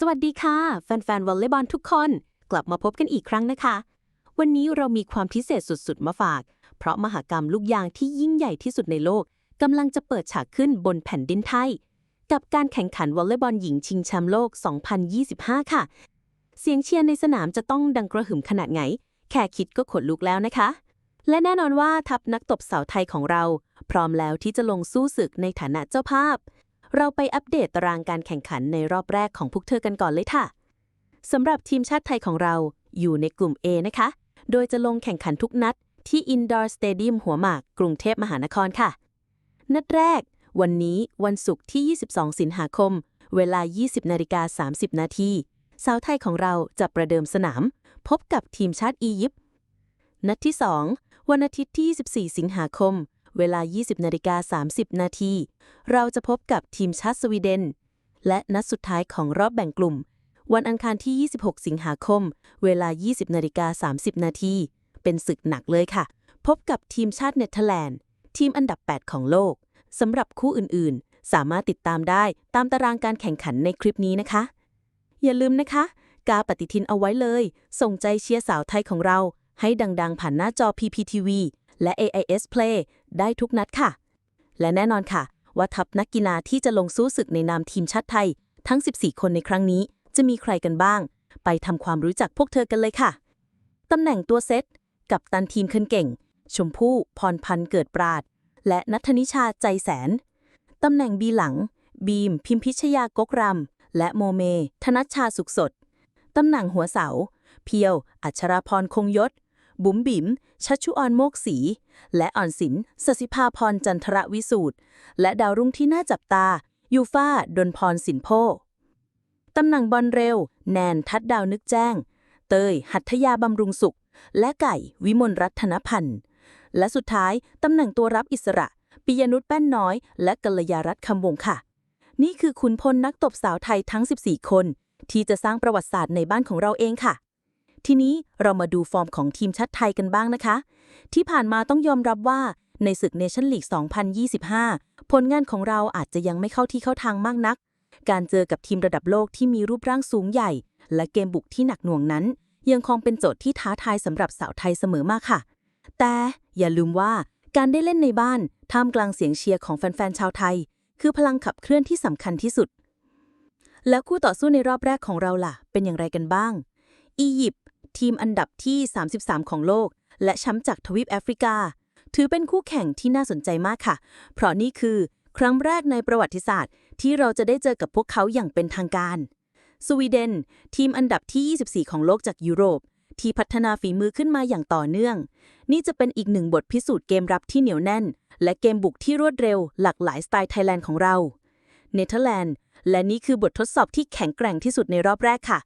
สวัสดีค่ะ แฟนๆวอลเลย์บอลทุกคน กลับมาพบกันอีกครั้งนะคะ วันนี้เรามีความพิเศษสุดๆ มาฝาก เพราะมหากรรมลูกยางที่ยิ่งใหญ่ที่สุดในโลกกำลังจะเปิดฉากขึ้นบนแผ่นดินไทย กับการแข่งขันวอลเลย์บอลหญิงชิงแชมป์โลก 2025 ค่ะ เสียงเชียร์ในสนามจะต้องดังกระหึ่มขนาดไหน แค่คิดก็ขนลุกแล้วนะคะ และแน่นอนว่าทัพนักตบสาวไทยของเรา พร้อมแล้วที่จะลงสู้ศึกในฐานะเจ้าภาพ เราไปอัปเดตตารางการแข่งขันในรอบแรกของพวกเธอกันก่อนเลยค่ะสำหรับทีมชาติไทยของเราอยู่ในกลุ่ม A นะคะ โดยจะลงแข่งขันทุกนัดที่ Indoor Stadium หัวหมาก กรุงเทพมหานครค่ะ นัดแรก วันนี้วันศุกร์ที่ 22 สิงหาคม เวลา 20นาฬิกา30 นาทีสาวไทยของเราจะประเดิมสนาม พบกับทีมชาติอียิปต์นัดที่ 2 วันอาทิตย์ที่ 24 สิงหาคม เวลา 20นาฬิกา30 นาที เราจะพบกับทีมชาติสวีเดน และนัดสุดท้ายของรอบแบ่งกลุ่ม วันอังคารที่ 26 สิงหาคม เวลา 20นาฬิกา30 นาที เป็นศึกหนักเลยค่ะ พบกับทีมชาติเนเธอร์แลนด์ ทีมอันดับ 8 ของโลกสำหรับคู่อื่นๆ สามารถติดตามได้ตามตารางการแข่งขันในคลิปนี้นะคะ อย่าลืมนะคะ กาปฏิทินเอาไว้เลย ส่งใจเชียร์สาวไทยของเรา ให้ดังๆ ผ่านหน้าจอ PPTV และ AIS Play ได้ทุกนัดค่ะ และแน่นอนค่ะ ว่าทัพนักกีฬาที่จะลงสู้ศึกในนามทีมชาติไทย ทั้ง 14 คนในครั้งนี้ จะมีใครกันบ้าง ไปทำความรู้จักพวกเธอกันเลยค่ะตำแหน่งตัวเซต กับตันทีมคนเก่ง ชมพู่ พรพันธ์เกิดปราด และนัทนิชาใจแสน ตำแหน่งบีหลัง บีม พิมพิชยากกรำและโมเม ธนัชชาสุขสด ตำแหน่งหัวเสา เพียว อัชราพรคงยศ บุ๋มบิ๋ม ชัชชุออนโมกศีและอ่อนศิลป์สสิภาพรจันทรวิสูตรและดาวรุ่งที่น่าจับตา ยูฟ่าดนพรสินโพตำแหน่งบอลเร็ว แนนทัดดาวนึกแจ้ง เตย หัตยาบำรุงสุข และไก่วิมลรัตนพันธ์ และสุดท้าย ตำแหน่งตัวรับอิสระ ปิยนุชแป้นน้อย และกัลยารัตน์คำวงค่ะ นี่คือขุนพลนักตบสาวไทยทั้ง 14 คน ที่จะสร้างประวัติศาสตร์ในบ้านของเราเองค่ะ ทีนี้เรามาดูฟอร์มของทีมชาติไทยกันบ้างนะคะ ที่ผ่านมาต้องยอมรับว่าในศึกเนชั่นลีก 2025 ผลงานของเราอาจจะยังไม่เข้าที่เข้าทางมากนัก การเจอกับทีมระดับโลกที่มีรูปร่างสูงใหญ่ และเกมบุกที่หนักหน่วงนั้น ยังคงเป็นโจทย์ที่ท้าทายสำหรับสาวไทยเสมอมาค่ะ แต่อย่าลืมว่าการได้เล่นในบ้านท่ามกลางเสียงเชียร์ของแฟนๆชาวไทย คือพลังขับเคลื่อนที่สำคัญที่สุด แล้วคู่ต่อสู้ในรอบแรกของเราล่ะ เป็นอย่างไรกันบ้าง อียิปต์ ทีมอันดับที่ 33 ของโลก และแชมป์จากทวีปแอฟริกา ถือเป็นคู่แข่งที่น่าสนใจมากค่ะ เพราะนี่คือครั้งแรกในประวัติศาสตร์ ที่เราจะได้เจอกับพวกเขาอย่างเป็นทางการ สวีเดน ทีมอันดับที่ 24 ของโลกจากยุโรป ที่พัฒนาฝีมือขึ้นมาอย่างต่อเนื่อง นี่จะเป็นอีกหนึ่งบทพิสูจน์เกมรับที่เหนียวแน่น และเกมบุกที่รวดเร็ว หลากหลายสไตล์ไทยแลนด์ของเรา เนเธอร์แลนด์ และนี่คือบททดสอบที่แข็งแกร่งที่สุดในรอบแรกค่ะ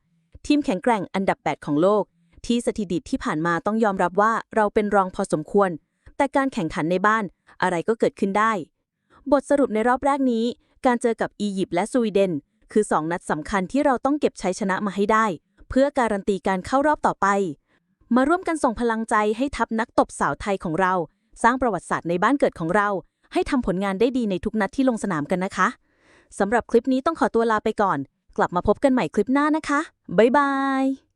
ทีมแข็งแกร่งอันดับ 8 ของโลก ที่สถิติที่ผ่านมาต้องยอมรับว่าเราเป็นรองพอสมควร แต่การแข่งขันในบ้านอะไรก็เกิดขึ้นได้ บทสรุปในรอบแรกนี้ การเจอกับอียิปต์และสวีเดน คือ 2 นัดสำคัญที่เราต้องเก็บชัยชนะมาให้ได้ เพื่อการันตีการเข้ารอบต่อไป มาร่วมกันส่งพลังใจให้ทัพนักตบสาวไทยของเรา สร้างประวัติศาสตร์ในบ้านเกิดของเรา ให้ทำผลงานได้ดีในทุกนัดที่ลงสนามกันนะคะสำหรับคลิปนี้ต้องขอตัวลาไปก่อน กลับมาพบกันใหม่คลิปหน้านะคะ บ๊ายบาย